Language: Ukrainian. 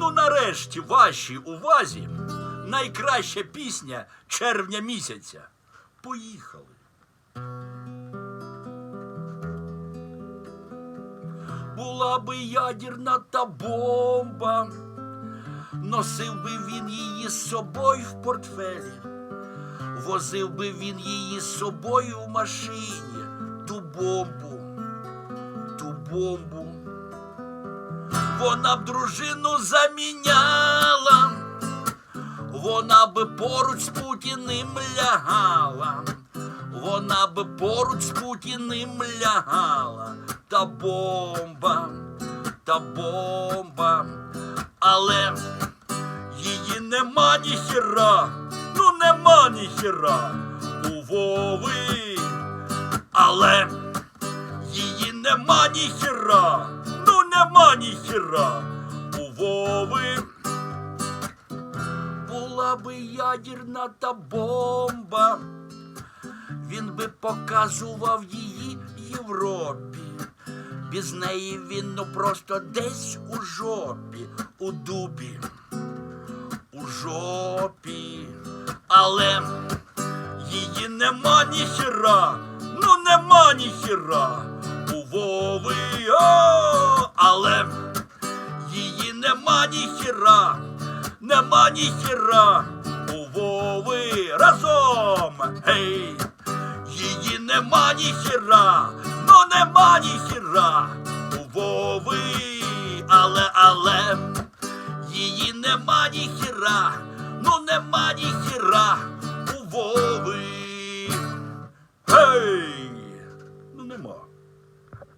Ну, нарешті, вашій увазі найкраща пісня червня місяця. Поїхали. Була би ядерна та бомба, носив би він її з собою в портфелі, возив би він її з собою в машині, ту бомбу, ту бомбу. Вона б дружину заміняла, вона би поруч з Путіним лягала, вона би поруч з Путіним лягала, та бомба, та бомба, але її нема ніхіра, ну нема ніхіра у Вови, але її нема ніхіра, нема ніхіра у Вови. Була би ядерна та бомба, він би показував її Європі. Без неї він ну просто десь у жопі, у дубі, у жопі. Але її нема ніхіра, ну нема ніхіра у Вови, ніхіра, нема ніхіра у Вови разом, гей, її нема ніхіра, ну нема ніхіра у Вови, але, але, її нема ніхіра, ну нема ніхіра.